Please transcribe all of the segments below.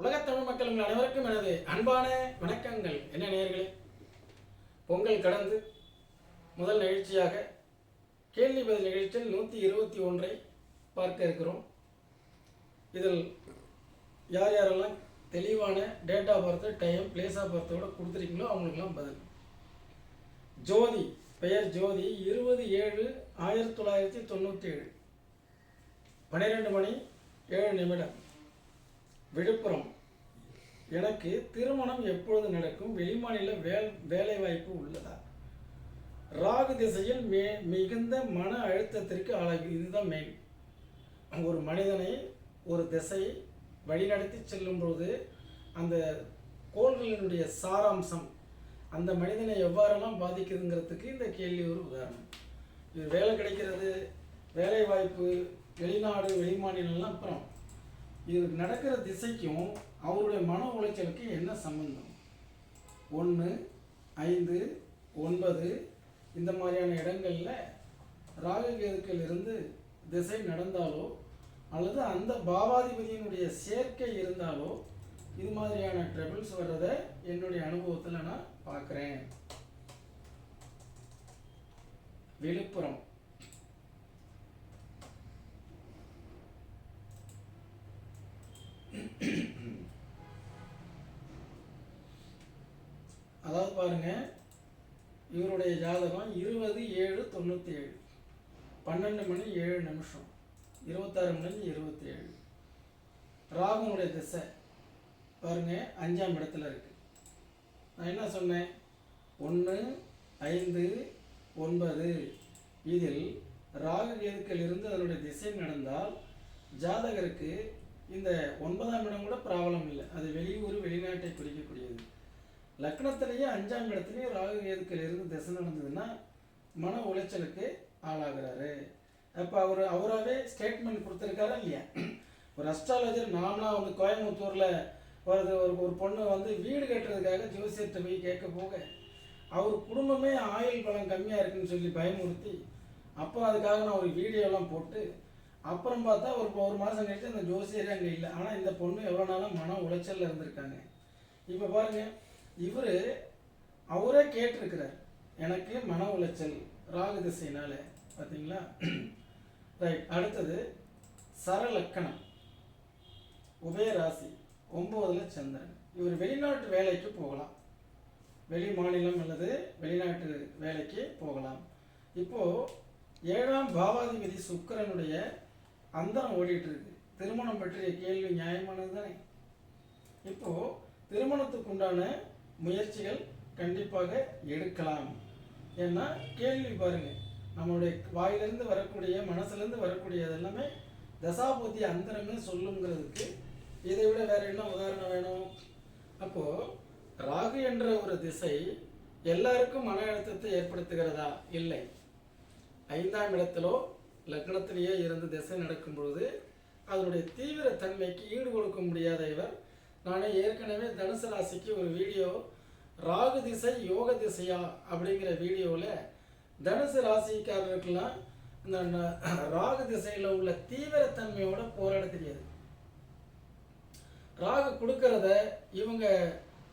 உலகத் தமிழ் மக்கள் உங்கள் அனைவருக்கும் எனது அன்பான வணக்கங்கள். என்ன நேயர்களே? பொங்கல் கடந்து முதல் நிகழ்ச்சியாக கேள்வி பதில் நிகழ்ச்சியில் நூற்றி இருபத்தி ஒன்றை பார்க்க இருக்கிறோம். இதில் யார் யாரெல்லாம் தெளிவான date of birth time place of பர்த்தோட கொடுத்துருக்கீங்களோ அவங்களுக்கெல்லாம் பதில். ஜோதி பெயர் ஜோதி இருபது ஏழு ஆயிரத்தி தொள்ளாயிரத்தி தொண்ணூற்றி ஏழு பன்னிரெண்டு மணி ஏழு நிமிடம். விழுப்புரம். எனக்கு திருமணம் எப்பொழுது நடக்கும்? வெளிமாநில வேல் வேலைவாய்ப்பு உள்ளதா? ராகு திசையில் மே மிகுந்த மன அழுத்தத்திற்கு ஆளாகி இதுதான் மெயின் ஒரு மனிதனை ஒரு திசை வழிநடத்தி செல்லும்போது அந்த கோள்களினுடைய சாராம்சம் அந்த மனிதனை எவ்வாறெல்லாம் பாதிக்குதுங்கிறதுக்கு இந்த கேள்வி ஒரு உதாரணம். இது வேலை கிடைக்கிறது வேலை வாய்ப்பு வெளிநாடு வெளிமாநிலம்லாம் அப்புறம். இது நடக்கிற திசைக்கும் அவருடைய மன உளைச்சலுக்கு என்ன சம்பந்தம்? ஒன்று ஐந்து ஒன்பது இந்த மாதிரியான இடங்களில் ராககேதுக்கள் இருந்து திசை நடந்தாலோ அல்லது அந்த பாவாதிபதியினுடைய சேர்க்கை இருந்தாலோ இது மாதிரியான ட்ரபிள்ஸ் வர்றதை என்னுடைய அனுபவத்தில் நான் பார்க்குறேன். விழுப்புரம். பாருங்கள் பாருங்க. இவருடைய ஜாதகம் இருபது ஏழு தொண்ணூற்றி ஏழு பன்னெண்டு மணி ஏழு நிமிஷம். இருபத்தாறு மணி இருபத்தி ஏழு ராகுனுடைய திசை பாருங்க அஞ்சாம் இடத்துல இருக்கு. நான் என்ன சொன்னேன்? ஒன்று ஐந்து ஒன்பது. இதில் ராகு கேதுக்கள் இருந்து அதனுடைய திசை நடந்தால் ஜாதகருக்கு இந்த ஒன்பதாம் இடம் கூட ப்ராப்ளம் இல்லை. அது வெளியூர் வெளிநாட்டை குறிக்கக்கூடியது லக்னத்திலேயே அஞ்சாம் இடத்துலையும் ராகு கேதுக்கள் இருந்து திசை நடந்ததுன்னா மன உளைச்சலுக்கு ஆளாகிறாரு. அப்போ அவர் அவராகவே ஸ்டேட்மெண்ட் கொடுத்துருக்காரா இல்லையா? ஒரு அஸ்ட்ராலஜர் நாமளாக வந்து கோயம்புத்தூரில் ஒரு ஒரு ஒரு பொண்ணு வந்து வீடு கட்டுறதுக்காக ஜோசியத்தை போய் கேட்க போக அவர் குடும்பமே ஆயுள் பலம் கம்மியாக இருக்குன்னு சொல்லி பயமுறுத்தி அப்புறம் அதுக்காக நான் ஒரு வீடியோலாம் போட்டு அப்புறம் பார்த்தா ஒரு ஒரு மாதம் கழிச்சு அந்த ஜோசியரே அங்கே இல்லை. ஆனால் இந்த பொண்ணு எவ்வளோ நாளாக மன உளைச்சலில் இருந்திருக்காங்க. இப்போ பாருங்கள் இவர் அவரே கேட்டிருக்கிறார். எனக்கு மன உளைச்சல் ராகு திசையினால பார்த்தீங்களா ரைட் அடுத்தது சரலக்கணம் உபயராசி ஒம்போதில் சந்திரன். இவர் வெளிநாட்டு வேலைக்கு போகலாம். வெளி மாநிலம் அல்லது வெளிநாட்டு வேலைக்கு போகலாம். இப்போது ஏழாம் பாவாதிபதி சுக்கிரனுடைய அந்தரம் ஓடிட்டு இருக்கு திருமணம் பற்றிய கேள்வி நியாயமானது தானே இப்போ திருமணத்துக்கு உண்டான முயற்சிகள் கண்டிப்பாக எடுக்கலாம். ஏன்னா கேள்வி பாருங்கள் நம்மளுடைய வாயிலிருந்து வரக்கூடிய மனசுலேருந்து வரக்கூடிய எல்லாமே தசாபூதி அந்தரமே சொல்லுங்கிறதுக்கு இதை விட வேற என்ன உதாரணம் வேணும்? அப்போ ராகு என்ற ஒரு திசை எல்லாருக்கும் மன அழுத்தத்தை ஏற்படுத்துகிறதா? இல்லை. ஐந்தாம் இடத்திலோ லக்னத்திலேயே இருந்து திசை நடக்கும் பொழுது அதனுடைய தீவிர தன்மைக்கு ஈடு கொடுக்க முடியாத இவர் நானே ஏற்கனவே தனுசு ராசிக்கு ஒரு வீடியோ ராகு திசை யோக திசையா அப்படிங்கிற வீடியோவில் தனுசு ராசிக்காரர்களுக்கெல்லாம் இந்த ராகு திசையில் உள்ள தீவிரத்தன்மையோட போராட தெரியாது. ராகு கொடுக்கறத இவங்க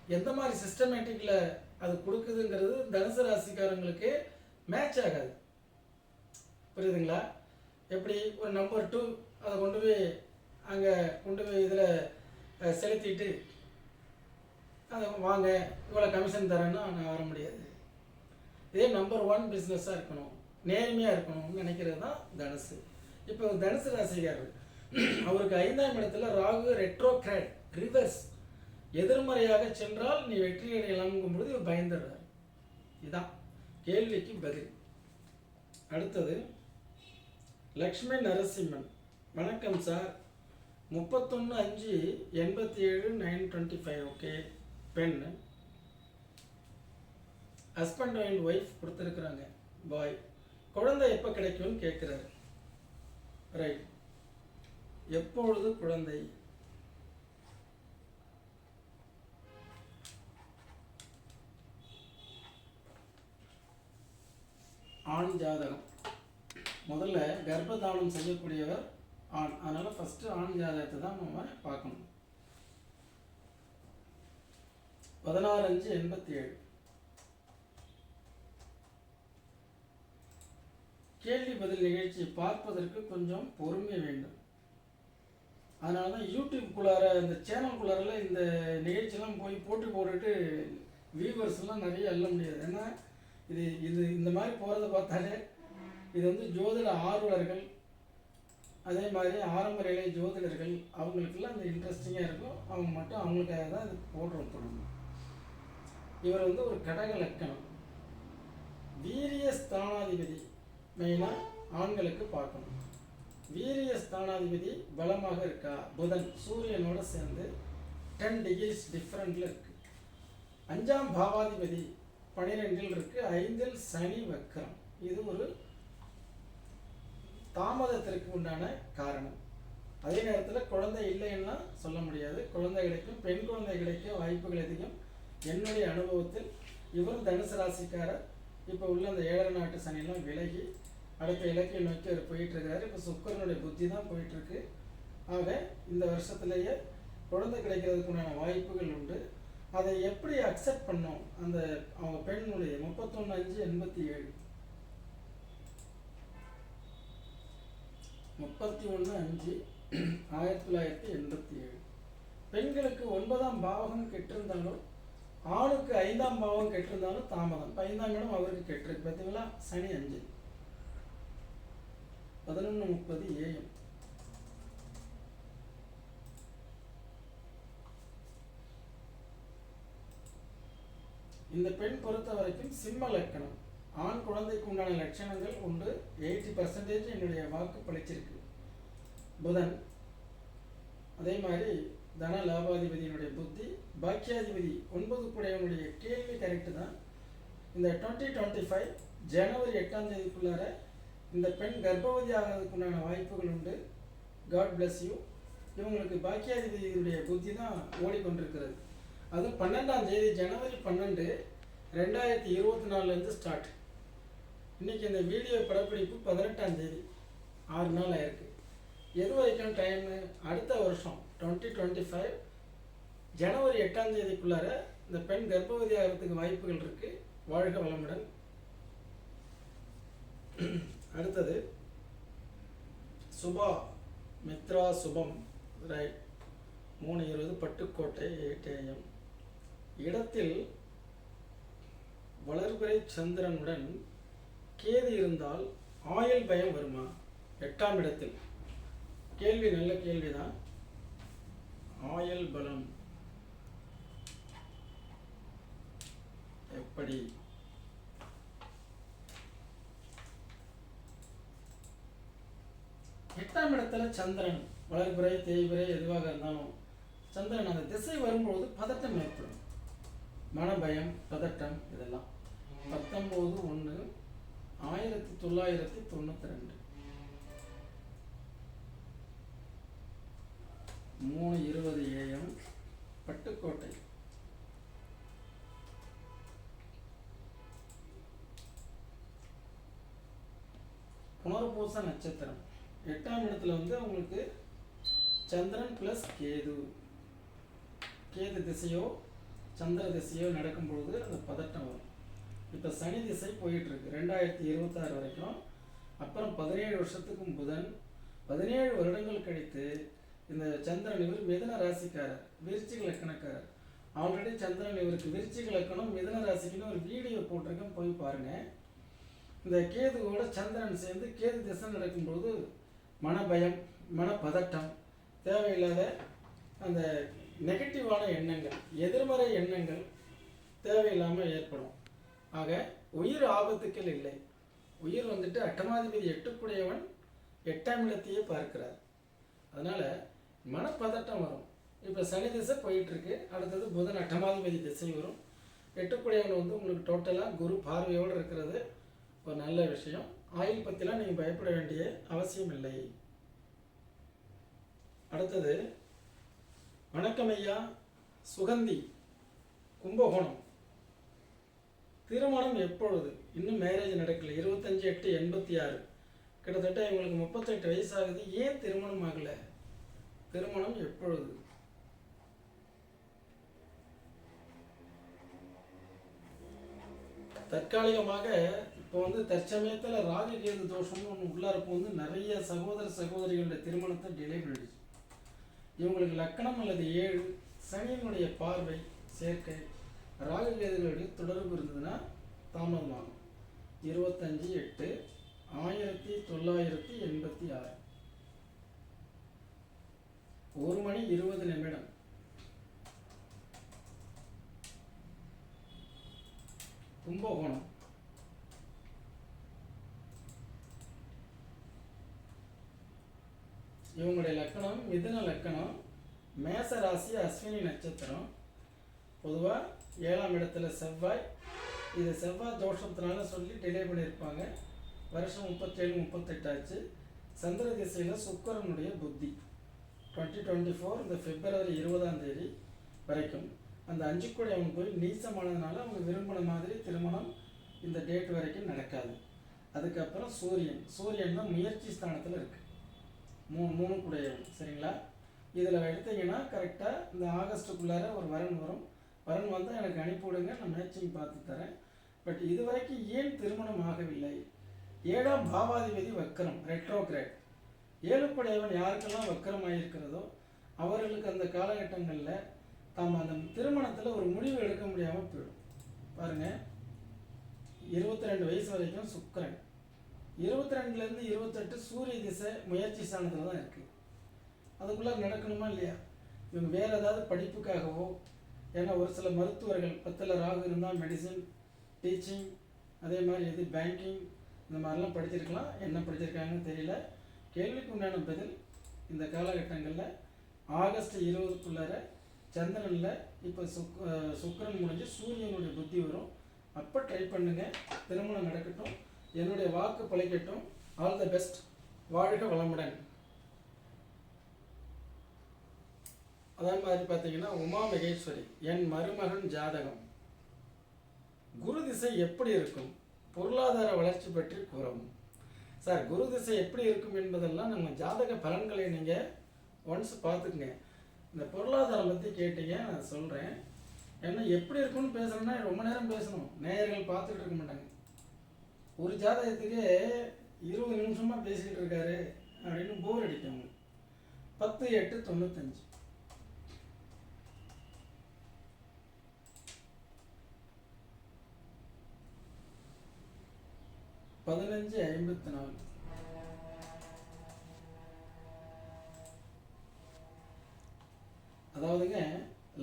எந்த மாதிரி சிஸ்டமேட்டிக்கில் அது கொடுக்குதுங்கிறது தனுசு ராசிக்காரங்களுக்கு மேட்ச் ஆகாது. புரியுதுங்களா? எப்படி? ஒரு நம்பர் டூ அதை கொண்டு போய் அங்கே கொண்டு போய் இதில் செலுத்திட்டு அதை வாங்க இவ்வளோ கமிஷன் தரேன்னா நான் வர முடியாது. இதே நம்பர் ஒன் பிஸ்னஸாக இருக்கணும் நேர்மையாக இருக்கணும்னு நினைக்கிறது தான் தனுசு. இப்போ தனுசு ராசிக்காரர் அவருக்கு ஐந்தாம் இடத்துல ராகு ரெட்ரோக்ராட் ரிவர்ஸ் எதிர்மறையாக சென்றால் நீ வெற்றி அடையலாம்ங்கும் பொழுது இவர் பயந்துடுறார். இதான் கேள்விக்கு பதில். அடுத்தது லக்ஷ்மி நரசிம்மன். வணக்கம் சார். முப்பத்தொன்று அஞ்சு எண்பத்தி ஏழு நைன் டுவெண்ட்டி ஃபைவ் ஓகே பெண் ஹஸ்பண்ட் அண்ட் ஒய்ஃப் கொடுத்துருக்குறாங்க. பாய் குழந்தை எப்போ கிடைக்கும்னு கேட்குறாரு. ரைட் எப்பொழுது குழந்தை? ஆண் ஜாதகம். முதல்ல கர்ப்பதானம் செய்யக்கூடியவர் ஆண். அதனால் ஃபஸ்ட்டு ஆண் ஜாதகத்தை தான் நம்ம பார்க்கணும். பதினாறு அஞ்சு எண்பத்தி ஏழு கேள்வி பதில் நிகழ்ச்சியை பார்ப்பதற்கு கொஞ்சம் பொறுமை வேண்டும். அதனால தான் யூடியூப்குள்ளார இந்த சேனல்குள்ளாரில் இந்த நிகழ்ச்சியெல்லாம் போய் போட்டு போட்டுட்டு வியூவர்ஸ்லாம் நிறைய அள்ள முடியாது. ஏன்னா இது இது இந்த மாதிரி போகிறத பார்த்தாலே இது வந்து ஜோதிட ஆர்வலர்கள் அதே மாதிரி ஆரம்ப நிலை ஜோதிடர்கள் அவங்களுக்கெல்லாம் அந்த இன்ட்ரெஸ்டிங்காக இருக்கும். அவங்க மட்டும் அவங்களுக்காக தான் இது போடுறோம் தொடங்கும் இவர் வந்து ஒரு கடக லக்கணம். வீரிய ஸ்தானாதிபதி மெயினாக ஆண்களுக்கு பார்க்கணும். வீரிய ஸ்தானாதிபதி பலமாக இருக்கா? புதன் சூரியனோட சேர்ந்து டென் டிகிரிஸ் டிஃப்ரெண்டில் இருக்குது அஞ்சாம் பாவாதிபதி பனிரெண்டில் இருக்குது ஐந்தில் சனி வக்கரம் இது ஒரு தாமதத்திற்கு உண்டான காரணம். அதே நேரத்தில் குழந்தை இல்லைன்னா சொல்ல முடியாது. குழந்தை கிடைக்கும் பெண் குழந்தை கிடைக்க வாய்ப்புகள் அதிகம். என்னுடைய அனுபவத்தில் இவரும் தனுசு ராசிக்காரர். இப்போ உள்ள அந்த ஏழரை நாட்டு சனியெல்லாம் விலகி அடுத்த இலக்கை நோக்கி அவர் போயிட்டுருக்கிறாரு. இப்போ சுக்கரனுடைய புத்தி தான் போயிட்டுருக்கு. ஆக இந்த வருஷத்துலேயே குழந்தை கிடைக்கிறதுக்குண்டான வாய்ப்புகள் உண்டு. அதை எப்படி அக்செப்ட் பண்ணோம்? அந்த அவங்க பெண்ணுடைய முப்பத்தொன்று அஞ்சு எண்பத்தி ஏழு. முப்பத்தி ஒன்று அஞ்சு ஆயிரத்தி தொள்ளாயிரத்தி எண்பத்தி ஏழு. பெண்களுக்கு ஒன்பதாம் பாவகம் கெட்டிருந்தாலும் ஆணுக்கு ஐந்தாம் பாவம் கெட்டிருந்தாலும் தாமதம். ஐந்தாம் இடம் அவருக்கு கெட்டிருக்கு. பார்த்தீங்களா சனி அஞ்சு. பதினொன்று முப்பது ஏஎம். இந்த பெண் பொறுத்த வரைக்கும் சிம்ம லக்கணம். ஆண் குழந்தைக்கு உண்டான லட்சணங்கள் உண்டு எயிட்டி பர்சன்டேஜ் என்னுடைய வாக்கு பழிச்சிருக்கு. புதன். அதே மாதிரி தன லாபாதிபதியினுடைய புத்தி. பாக்கியாதிபதி ஒன்பது குடையவனுடைய கேள்வி கரெக்டு தான். இந்த டுவெண்ட்டி டுவெண்ட்டி ஃபைவ் ஜனவரி எட்டாம் தேதிக்குள்ளார இந்த பெண் கர்ப்பவதி ஆகிறதுக்குண்டான வாய்ப்புகள் உண்டு. காட் பிளஸ் யூ இவங்களுக்கு பாக்கியாதிபதியினுடைய புத்தி தான் ஓடிக்கொண்டிருக்கிறது. அது பன்னெண்டாம் தேதி ஜனவரி பன்னெண்டு ரெண்டாயிரத்தி இருபத்தி நாலுலேருந்து ஸ்டார்ட் இன்னைக்கு இந்த வீடியோ படப்பிடிப்பு பதினெட்டாம் தேதி. ஆறு நாள் ஆயிருக்கு. எது வரைக்கும் டைமு அடுத்த வருஷம் டுவெண்ட்டி டுவெண்ட்டி ஃபைவ் ஜனவரி எட்டாம் தேதிக்குள்ளார இந்த பெண் கர்ப்பவதி ஆகிறதுக்கு வாய்ப்புகள் இருக்குது வாழ்க வளமுடன். அடுத்தது சுபா மித்ரா சுபம் ரைட் மூணு இருபது பட்டுக்கோட்டை ஏடிஎம் இடத்தில் வளர்பிறை சந்திரனுடன் கேது இருந்தால் ஆயுள் பயம் வருமா? எட்டாம் இடத்தில். கேள்வி நல்ல கேள்விதான். ஆயுள் பலம். எப்படி? எட்டாம் இடத்துல சந்திரன். வளர்புறை தேய்புறை எதுவாக இருந்தாலும் சந்திரன் அந்த திசை வரும்பொழுது பதட்டம் ஏற்படும். மனபயம் பதட்டம் இதெல்லாம். பத்தொம்போது ஒன்று ஆயிரத்தி தொள்ளாயிரத்தி தொண்ணூற்றி ரெண்டு மூணு இருபது ஏஎம் பட்டுக்கோட்டை. புனர்பூச நட்சத்திரம். எட்டாம் இடத்துல வந்து உங்களுக்கு சந்திரன் ப்ளஸ் கேது. கேது திசையோ சந்திர திசையோ நடக்கும்பொழுது அந்த பதட்டம் வரும். இப்போ சனி திசை போயிட்டுருக்கு. ரெண்டாயிரத்தி இருபத்தாறு வரைக்கும். அப்புறம் பதினேழு வருஷத்துக்கும் புதன். பதினேழு வருடங்கள் கழித்து இந்த சந்திரன் இவர் மிதுன ராசிக்காரர் விருச்சிக லக்கணக்காரர். ஆல்ரெடி சந்திரன் இவருக்கு விருச்சிக லக்கணம் மிதன ராசிக்குன்னு ஒரு வீடியோ போட்டிருக்கேன். போய் பாருங்க. இந்த கேதுவோட சந்திரன் சேர்ந்து கேது திசை நடக்கும்போது மனபயம் மனப்பதட்டம் தேவையில்லாத அந்த நெகட்டிவான எண்ணங்கள் எதிர்மறை எண்ணங்கள் தேவையில்லாமல் ஏற்படும். ஆக உயிர் ஆபத்துக்கள் இல்லை. உயிர் வந்துட்டு அட்டமாதிபதி எட்டுக்குடையவன் எட்டாம் இடத்தையே பார்க்கிறார். அதனால மனப்பதட்டம் வரும். இப்போ சனி திசை போயிட்டு இருக்கு அடுத்தது புதன் அட்டமாதிபதி திசை வரும். எட்டுக்குடையவன் வந்து உங்களுக்கு டோட்டலாக குரு பார்வையோடு இருக்கிறது. ஒரு நல்ல விஷயம். ஆயில் பற்றிலாம் நீங்கள் பயப்பட வேண்டிய அவசியம் இல்லை. அடுத்தது வணக்கம் ஐயா. சுகந்தி. கும்பகோணம். திருமணம் எப்பொழுது? இன்னும் மேரேஜ் நடக்கல. இருபத்தஞ்சி எட்டு எண்பத்தி ஆறு. கிட்டத்தட்ட இவங்களுக்கு முப்பத்தெட்டு வயசாகுது. ஏன் திருமணம் ஆகல? திருமணம் எப்பொழுது? தற்காலிகமாக இப்போ வந்து தற்சமயத்தில் ராகு தோஷம்னு ஒன்று உள்ளார வந்து நிறைய சகோதர சகோதரிகளுடைய திருமணத்தை டிலே பண்ணிடுச்சு. இவங்களுக்கு லக்கணம் அல்லது ஏழு சனியினுடைய பார்வை சேர்க்கை ராகு தொடர்பு இருந்ததுன்னா தாமதமாகும். இருபத்தஞ்சி எட்டு ஆயிரத்தி தொள்ளாயிரத்தி எண்பத்தி ஆறு. ஒரு மணி இருபது நிமிடம். கும்பகோணம். இவங்களுடைய லக்கணம் மிதுன லக்கணம் மேச ராசி அஸ்வினி நட்சத்திரம். பொதுவாக ஏழாம் இடத்துல செவ்வாய். இது செவ்வாய் தோஷத்தினால சொல்லி டிலே பண்ணியிருப்பாங்க. வருஷம் முப்பத்தேழு முப்பத்தெட்டு ஆச்சு. சந்திர திசையில் சுக்கரனுடைய புத்தி. டுவெண்ட்டி டுவெண்ட்டி ஃபோர் இந்த பிப்ரவரி இருபதாம் தேதி வரைக்கும். அந்த அஞ்சு கோடி அவங்க போய் நீசமானதுனால அவங்க விரும்பின மாதிரி திருமணம் இந்த டேட் வரைக்கும் நடக்காது. அதுக்கப்புறம் சூரியன். சூரியன் தான் முயற்சி ஸ்தானத்தில் இருக்குது மூணு மூணு கூடையவன் சரிங்களா? இதில் எடுத்தீங்கன்னா கரெக்டாக இந்த ஆகஸ்ட்டுக்குள்ளார ஒரு வரன் வரும். வரன் வந்தால் எனக்கு அனுப்பிவிடுங்க நான் மேட்சிங் பார்த்து தரேன். பட் இது வரைக்கும் ஏன் திருமணம் ஆகவில்லை? ஏழாம் பாவாதிபதி வக்கரம் ரெட்ரோகிரேட் ஏழுப்படையவன் யாருக்கெல்லாம் வக்கரமாயிருக்கிறதோ அவர்களுக்கு அந்த காலகட்டங்களில் தாம் அந்த திருமணத்தில் ஒரு முடிவு எடுக்க முடியாமல் போயிடும். பாருங்கள் இருபத்தி ரெண்டு வயசு வரைக்கும் சுக்கரன். இருபத்தி ரெண்டுலேருந்து இருபத்தெட்டு சூரிய திசை முயற்சி ஸ்தானத்தில் தான் இருக்குது அதுக்குள்ளே நடக்கணுமா இல்லையா? இவங்க வேறு ஏதாவது படிப்புக்காகவோ ஏன்னா ஒரு சில மருத்துவர்கள் பத்தில் ராகு இருந்தால் மெடிசின் டீச்சிங் அதே மாதிரி இது பேங்கிங் இந்த மாதிரிலாம் படிச்சிருக்கலாம். என்ன படிச்சிருக்காங்கன்னு தெரியல. கேள்விக்கு உண்டான பதில் இந்த காலகட்டங்களில் ஆகஸ்ட் இருபதுக்குள்ளார சந்திரனில் இப்போ சுக் சுக்கரன் முடிஞ்சு சூரியனுடைய புத்தி வரும். அப்போ ட்ரை பண்ணுங்கள் திருமணம் நடக்கட்டும். என்னுடைய வாக்கு பழைக்கட்டும். ஆல் த பெஸ்ட் வாழ்க வளமுடன். அதே மாதிரி பார்த்தீங்கன்னா உமா மகேஸ்வரி என் மருமகன் ஜாதகம். குரு திசை எப்படி இருக்கும்? பொருளாதார வளர்ச்சி பற்றி கூறவும். சார் குரு திசை எப்படி இருக்கும் என்பதெல்லாம் நம்ம ஜாதக பலன்களை நீங்கள் ஒன்ஸ் பார்த்துக்குங்க. இந்த பொருளாதாரம் பற்றி கேட்டீங்க நான் சொல்கிறேன் ஏன்னா எப்படி இருக்கும்னு பேசணும்னா ரொம்ப நேரம் பேசணும். நேயர்கள் பார்த்துட்டு இருக்க மாட்டாங்க. ஒரு ஜாதகத்துக்கு இருபது நிமிஷமாக பேசிக்கிட்டு இருக்காரு அப்படின்னு போர் அடிக்கும். பத்து எட்டு தொண்ணூத்தஞ்சு. பதினஞ்சு ஐம்பத்தி நாலு. அதாவதுங்க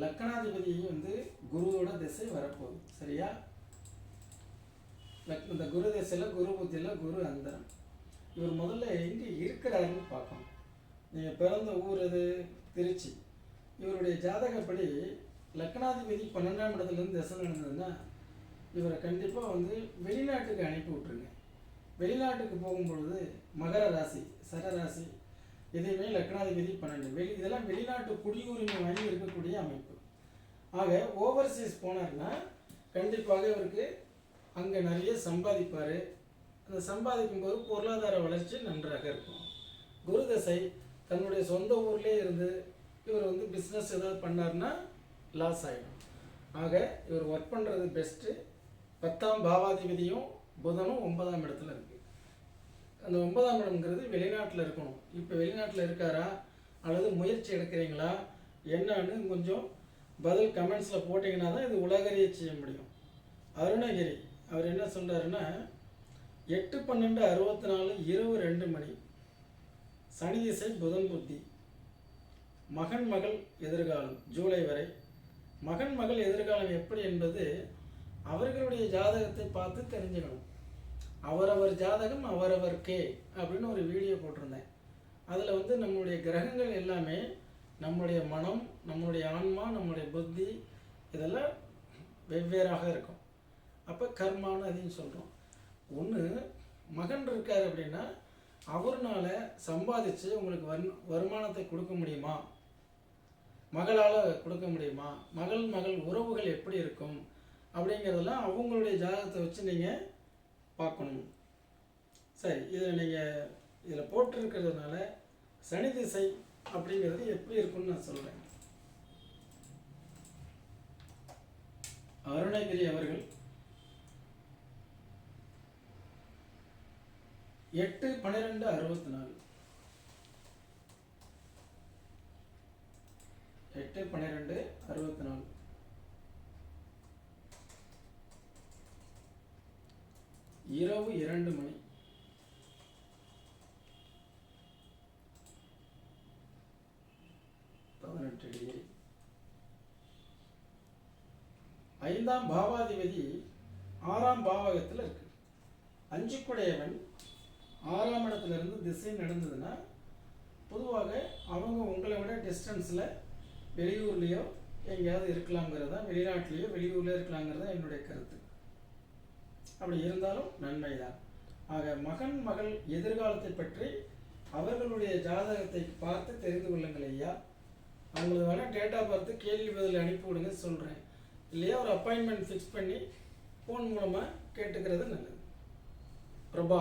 லக்கணாதிபதி வந்து குருவோட திசை வரப்போகுது. சரியா? லக் இந்த குரு திசையில் குரு புத்தியில் குரு அந்தரம் இவர் முதல்ல எங்கே இருக்கிறாருன்னு பார்க்கணும். நீங்கள் பிறந்த ஊர் அது திருச்சி. இவருடைய ஜாதகப்படி லக்னாதிபதி பன்னெண்டாம் இடத்துலேருந்து திசை நடந்ததுன்னா இவரை கண்டிப்பாக வந்து வெளிநாட்டுக்கு அனுப்பி விட்ருங்க வெளிநாட்டுக்கு போகும்பொழுது மகர ராசி சரராசி எதையுமே லக்னாதிபதி பன்னெண்டு. வெளி இதெல்லாம் வெளிநாட்டு குடியுரிமை வாங்கி இருக்கக்கூடிய அமைப்பு. ஆக ஓவர்சீஸ் போனார்னா கண்டிப்பாக இவருக்கு அங்கே நிறைய சம்பாதிப்பார். அந்த சம்பாதிக்கும் போது பொருளாதார வளர்ச்சி நன்றாக இருக்கும். குருதசை தன்னுடைய சொந்த ஊர்லேயே இருந்து இவர் வந்து பிஸ்னஸ் ஏதாவது பண்ணார்னா லாஸ் ஆகிடும் ஆக இவர் ஒர்க் பண்ணுறது பெஸ்ட்டு பத்தாம் பாவாதிபதியும் புதனும் ஒன்பதாம் இடத்துல இருக்குது அந்த ஒன்பதாம் இடம்ங்கிறது வெளிநாட்டில் இருக்கணும். இப்போ வெளிநாட்டில் இருக்காரா? அல்லது முயற்சி எடுக்கிறீங்களா? என்னன்னு கொஞ்சம் பதில் கமெண்ட்ஸில் போட்டிங்கன்னா தான் இது உலகறிய செய்ய முடியும். அருணகிரி அவர் என்ன சொல்கிறாருன்னா எட்டு பன்னெண்டு அறுபத்தி நாலு இரவு ரெண்டு மணி. சனி திசை புதன் புத்தி. மகன் மகள் எதிர்காலம் ஜூலை வரை. மகன் மகள் எதிர்காலம் எப்படி என்பது அவர்களுடைய ஜாதகத்தை பார்த்து தெரிஞ்சுக்கணும். அவரவர் ஜாதகம் அவரவர்க்கே அப்படின்னு ஒரு வீடியோ போட்டிருந்தேன். அதில் வந்து நம்மளுடைய கிரகங்கள் எல்லாமே நம்முடைய மனம் நம்மளுடைய ஆன்மா நம்மளுடைய புத்தி இதெல்லாம் வெவ்வேறாக இருக்கும். அப்போ கர்மான்னு அதையும் சொல்கிறோம் ஒன்று மகன் இருக்கார் அப்படின்னா அவர்னால் சம்பாதிச்சு உங்களுக்கு வரு வருமானத்தை கொடுக்க முடியுமா? மகளால் கொடுக்க முடியுமா? மகள் மகள் உறவுகள் எப்படி இருக்கும்? அப்படிங்கிறதெல்லாம் அவங்களுடைய ஜாதகத்தை வச்சு நீங்கள் பார்க்கணும். சரி இதில் நீங்கள் இதில் போட்டிருக்கிறதுனால சனி திசை அப்படிங்கிறது எப்படி இருக்கும்னு நான் சொல்கிறேன் அருணகிரி அவர்கள் எட்டு பன்னிரெண்டு அறுபத்தி நாலு எட்டு பன்னிரெண்டு அறுபத்தி நாலு இரவு இரண்டு மணி. பதினெட்டு டிகிரி ஐந்தாம் பாவாதிபதி ஆறாம் பாவகத்தில் இருக்கு. அஞ்சுக்குடையவன் ஆறாம் இடத்துலேருந்து திசை நடந்ததுன்னா பொதுவாக அவங்க உங்களை விட டிஸ்டன்ஸில் வெளியூர்லேயோ எங்கேயாவது இருக்கலாங்கிறது தான் வெளிநாட்டிலேயோ வெளியூர்லேயோ இருக்கலாங்கிறது தான் என்னுடைய கருத்து. அப்படி இருந்தாலும் நன்மை தான் ஆக மகன் மகள் எதிர்காலத்தை பற்றி அவர்களுடைய ஜாதகத்தை பார்த்து தெரிந்து கொள்ளுங்கள் ஐயா. அவங்களுக்கு வேணால் டேட் ஆஃப் கேள்வி பதில் அனுப்பி விடுங்க சொல்கிறேன் இல்லையா? ஒரு அப்பாயின்மெண்ட் ஃபிக்ஸ் பண்ணி ஃபோன் மூலமாக கேட்டுக்கிறது நல்லது. பிரபா.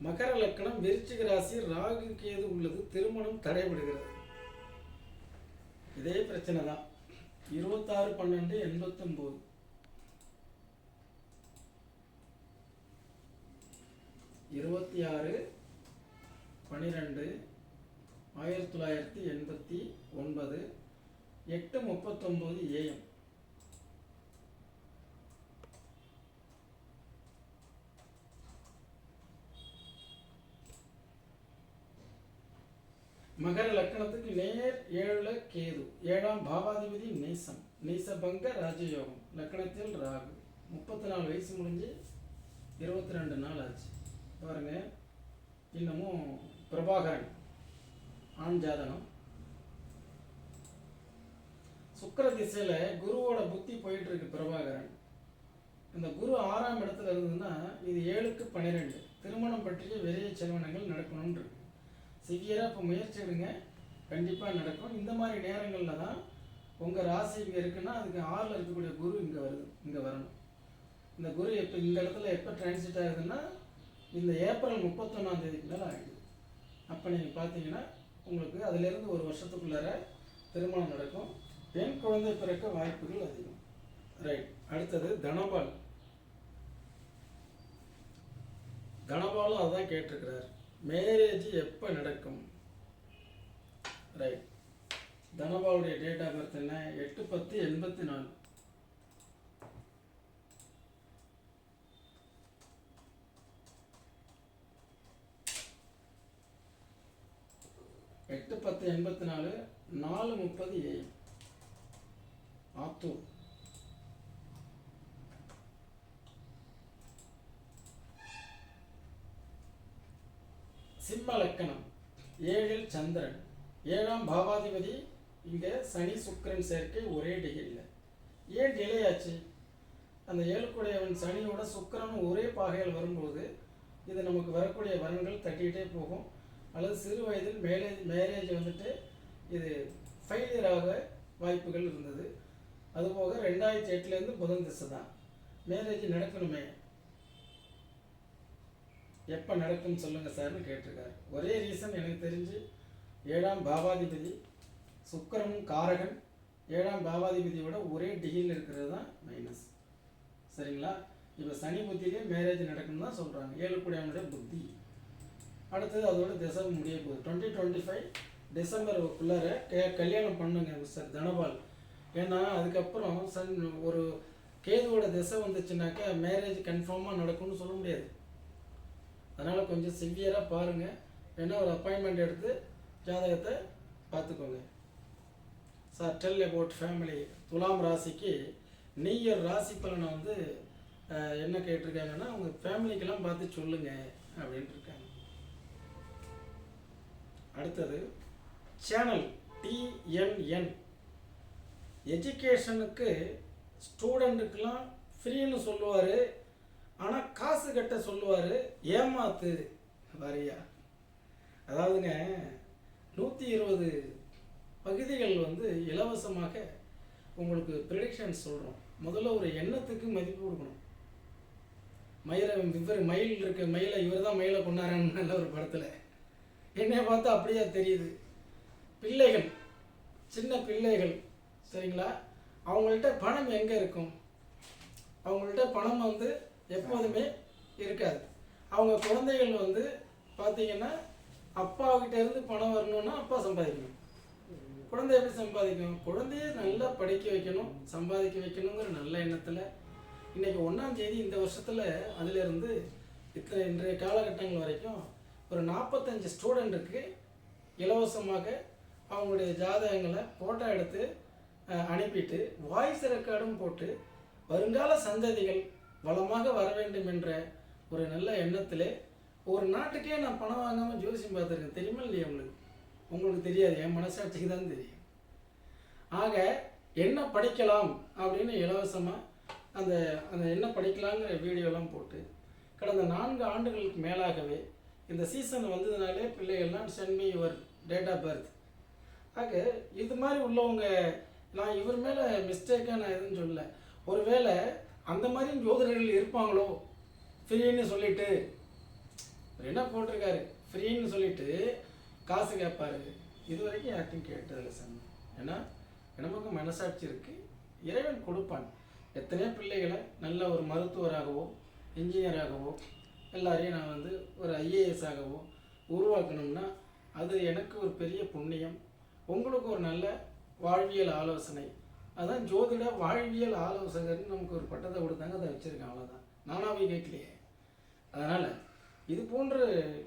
மகர லக்கணம் விருச்சிக ராசி ராகு கேது உள்ளது? திருமணம் தடைபடுகிறது. இதே பிரச்சனை தான் இருபத்தாறு பன்னெண்டு எண்பத்தொம்போது. இருபத்தி ஆறு பன்னிரெண்டு ஆயிரத்தி தொள்ளாயிரத்தி எண்பத்தி ஒன்பது எட்டு முப்பத்தொம்போது ஏஎம் மகர லக்கணத்துக்கு நேர் ஏழுல கேது ஏழாம் பாவாதிபதி நேசம் நேசபங்க ராஜயோகம் லக்கணத்தில் ராகு. முப்பத்தி நாலு வயசு முடிஞ்சு இருபத்தி ரெண்டு நாள் ஆச்சு. பாருங்க இன்னமும் பிரபாகரன் ஆண் ஜாதகம். சுக்கர திசையில குருவோட புத்தி போயிட்டு இருக்கு பிரபாகரன். இந்த குரு ஆறாம் இடத்துல இருந்ததுன்னா இது ஏழுக்கு பன்னிரெண்டு. திருமணம் பற்றிய விரைய செலவினங்கள் நடக்கணும்னு இருக்கு. சிவியராக இப்போ முயற்சி எடுங்க. கண்டிப்பாக நடக்கும். இந்த மாதிரி நேரங்களில் தான் உங்கள் ராசி இங்கே இருக்குன்னா அதுக்கு ஆறில் இருக்கக்கூடிய குரு இங்கே வருது. இங்கே வரணும். இந்த குரு எப்போ இந்த இடத்துல எப்போ டிரான்சிட் ஆகுதுன்னா இந்த ஏப்ரல் முப்பத்தொன்னாம் தேதிக்கு மேலே ஆகிடுது அப்போ நீங்கள் பார்த்தீங்கன்னா உங்களுக்கு அதுலேருந்து ஒரு வருஷத்துக்குள்ளார திருமணம் நடக்கும். பெண் குழந்தை பிறக்க வாய்ப்புகள் அதிகம். ரைட் அடுத்தது தனபால். தனபாலும் அதான் கேட்டிருக்கிறார். மேரேஜ் எப்போ நடக்கும்? ரைட் தனபாவுடைய டேட் ஆஃப் பர்த் என்ன? எட்டு பத்து எண்பத்தி நாலு. எட்டு பத்து எண்பத்தி நாலு நாலு முப்பது ஏழு ஆத்தூர். சிம்ம லக்கணம் ஏழில் சந்திரன். ஏழாம் பாவாதிபதி இங்கே சனி சுக்கரன் சேர்க்கை ஒரே டிகிரியில். ஏன் டிலே அந்த ஏழுக்குடையவன் சனியோட சுக்கிரனும் ஒரே பாகையில் வரும்போது இது நமக்கு வரக்கூடிய வரன்கள் தட்டிகிட்டே போகும். அல்லது சிறு வயதில் மேரேஜ் மேரேஜ் வந்துட்டு இது ஃபெயிலியர் ஆக வாய்ப்புகள் இருந்தது. அதுபோக ரெண்டாயிரத்தி எட்டுலேருந்து புதன் திசை தான். மேரேஜ் நடக்கணுமே. எப்போ நடக்கும்னு சொல்லுங்கள் சார்னு கேட்டிருக்காரு. ஒரே ரீசன் எனக்கு தெரிஞ்சு ஏழாம் பாவாதிபதி சுக்கரமும் காரகன் ஏழாம் பாவாதிபதியோட ஒரே டிகிரியில் இருக்கிறது தான் மைனஸ் சரிங்களா? இப்போ சனி புத்தியிலே மேரேஜ் நடக்கும்னு தான் சொல்கிறாங்க ஏழுக்குடியானுடைய புத்தி. அடுத்தது அதோட திசை முடிய போகுது. டுவெண்ட்டி டுவெண்ட்டி ஃபைவ் டிசம்பர் கே கல்யாணம் பண்ணுங்க மிஸ்டர் தனபால். ஏன்னா அதுக்கப்புறம் சன் ஒரு கேதுவோட திசை வந்துச்சுனாக்கா மேரேஜ் கன்ஃபார்மாக நடக்கும்னு சொல்ல முடியாது. அதனால் கொஞ்சம் சிவியராக பாருங்கள் வேணா ஒரு அப்பாயின்மெண்ட் எடுத்து ஜாதகத்தை பார்த்துக்கோங்க. சார் டெல் அபவுட் ஃபேமிலி துலாம் ராசிக்கு நெய்யர் ராசி பலனை வந்து என்ன கேட்டிருக்காங்கன்னா உங்கள் ஃபேமிலிக்கெல்லாம் பார்த்து சொல்லுங்கள் அப்படின்ட்டு இருக்காங்க. அடுத்தது சேனல் டிஎன்என் எஜுகேஷனுக்கு ஸ்டூடெண்ட்டுக்கெலாம் ஃப்ரீன்னு சொல்லுவார். ஆனால் காசு கட்ட சொல்லுவார் ஏமாத்து வரியா? அதாவதுங்க நூற்றி இருபது பகுதிகள் வந்து இலவசமாக உங்களுக்கு ப்ரிடிக்ஷன் சொல்கிறோம் முதல்ல ஒரு எண்ணத்துக்கு மதிப்பு கொடுக்கணும். மயிலை இவர் மயில் இருக்க மயிலை இவர் தான் மயிலை கொண்டாடுறான்னு ஒரு படத்தில். என்னை பார்த்தா அப்படியே தெரியுது. பிள்ளைகள் சின்ன பிள்ளைகள் சரிங்களா? அவங்கள்ட்ட பணம் எங்கே இருக்கும்? அவங்கள்ட்ட பணம் வந்து எப்போதுமே இருக்காது. அவங்க குழந்தைகள் வந்து பார்த்தீங்கன்னா அப்பாவுக்கிட்ட இருந்து பணம் வரணும்னா அப்பா சம்பாதிக்கணும். குழந்தை எப்படி சம்பாதிக்கும் குழந்தைய நல்லா படிக்க வைக்கணும் சம்பாதிக்க வைக்கணுங்கிற நல்ல எண்ணத்தில். இன்றைக்கி ஒன்றாம் தேதி இந்த வருஷத்தில் அதிலிருந்து இத்தனை இன்றைய காலகட்டங்கள் வரைக்கும் ஒரு நாற்பத்தஞ்சு ஸ்டூடெண்ட்டுக்கு இலவசமாக அவங்களுடைய ஜாதகங்களை ஃபோட்டோ எடுத்து அனுப்பிட்டு வாய்ஸ் ரெக்கார்டும் போட்டு வருங்கால சந்ததிகள் வளமாக வர வேண்டும் என்ற ஒரு நல்ல எண்ணத்திலே ஒரு நாட்டுக்கே நான் பணம் வாங்காமல் ஜோசியம் பார்த்துருக்கேன் தெரியுமா இல்லையா உங்களுக்கு? உங்களுக்கு தெரியாது என் மனசாட்சிக்கு தான் தெரியும். ஆக என்ன படிக்கலாம் அப்படின்னு இலவசமாக அந்த அந்த என்ன படிக்கலாங்கிற வீடியோலாம் போட்டு கடந்த நான்கு ஆண்டுகளுக்கு மேலாகவே இந்த சீசன் வந்ததுனாலே பிள்ளைகள்லாம் send me your date of birth ஆக இது மாதிரி உள்ளவங்க நான் இவர் மேலே மிஸ்டேக்காக நான் எதுவும் சொல்லலை. ஒருவேளை அந்த மாதிரி ஜோதிடர்கள் இருப்பாங்களோ? ஃப்ரீன்னு சொல்லிட்டு. என்ன போட்டிருக்காரு? ஃப்ரீன்னு சொல்லிட்டு காசு கேட்பாரு இது வரைக்கும் யார்ட்டையும் கேட்டதில்லை சார் ஏன்னா நமக்கு மனசாட்சி இருக்கு. இறைவன் கொடுப்பான். எத்தனையோ பிள்ளைகளை நல்ல ஒரு மருத்துவராகவோ இன்ஜினியராகவோ எல்லாரையும் நான் வந்து ஒரு ஐஏஎஸ் ஆகவோ உருவாக்கணும்னா அது எனக்கு ஒரு பெரிய புண்ணியம். உங்களுக்கு ஒரு நல்ல வாழ்வியல் ஆலோசனை. அதான் ஜோதிட வாழ்வியல் ஆலோசகர்னு நமக்கு ஒரு பட்டத்தை கொடுத்தாங்க அதை வச்சுருக்கேன் அவ்வளோதான் போய் கேட்கலையே. அதனால் இது போன்று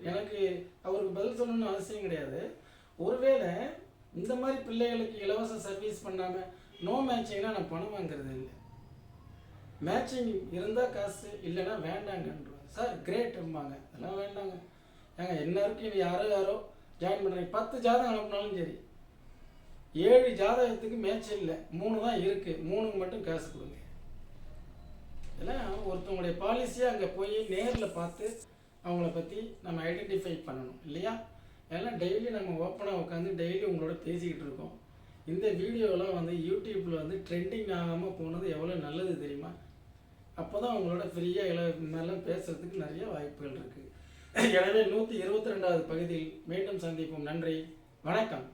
எனக்கு அவருக்கு பதில் சொல்லணும்னு அவசியம் கிடையாது. ஒருவேளை இந்த மாதிரி பிள்ளைகளுக்கு இலவச சர்வீஸ் பண்ணாமல் நோ மேட்சிங்னா நான் பணம் வாங்குறது இல்லை. மேட்சிங் இருந்தால் காசு இல்லைன்னா வேண்டாங்கன்றோம் சார் கிரேட்ம்பாங்க அதெல்லாம் வேண்டாங்க. ஏங்க என்ன இருக்கு? இது யாரோ யாரோ ஜாயின் பண்ணுறீங்க பத்து ஜாதகம் அனுப்புனாலும் சரி. ஏழு ஜாதகத்துக்கு மேட்ச் இல்லை. மூணு தான் இருக்குது மூணுக்கு மட்டும் காசு கொடுங்க. இதெல்லாம் ஒருத்தவங்களுடைய பாலிசியை அங்கே போய் நேரில் பார்த்து அவங்கள பற்றி நம்ம ஐடென்டிஃபை பண்ணணும். இல்லையா? எல்லாம் டெய்லி நம்ம ஓப்பனாக உட்காந்து டெய்லி உங்களோட பேசிக்கிட்டு இருக்கோம். இந்த வீடியோலாம் வந்து யூடியூப்பில் வந்து ட்ரெண்டிங் ஆகாமல் போனது எவ்வளோ நல்லது தெரியுமா? அப்போ தான் அவங்களோட ஃப்ரீயாக இல மாதிரிலாம் பேசுகிறதுக்கு நிறைய வாய்ப்புகள் இருக்குது எனவே நூற்றி இருபத்தி ரெண்டாவது பகுதியில் மீண்டும் சந்திப்போம். நன்றி. வணக்கம்.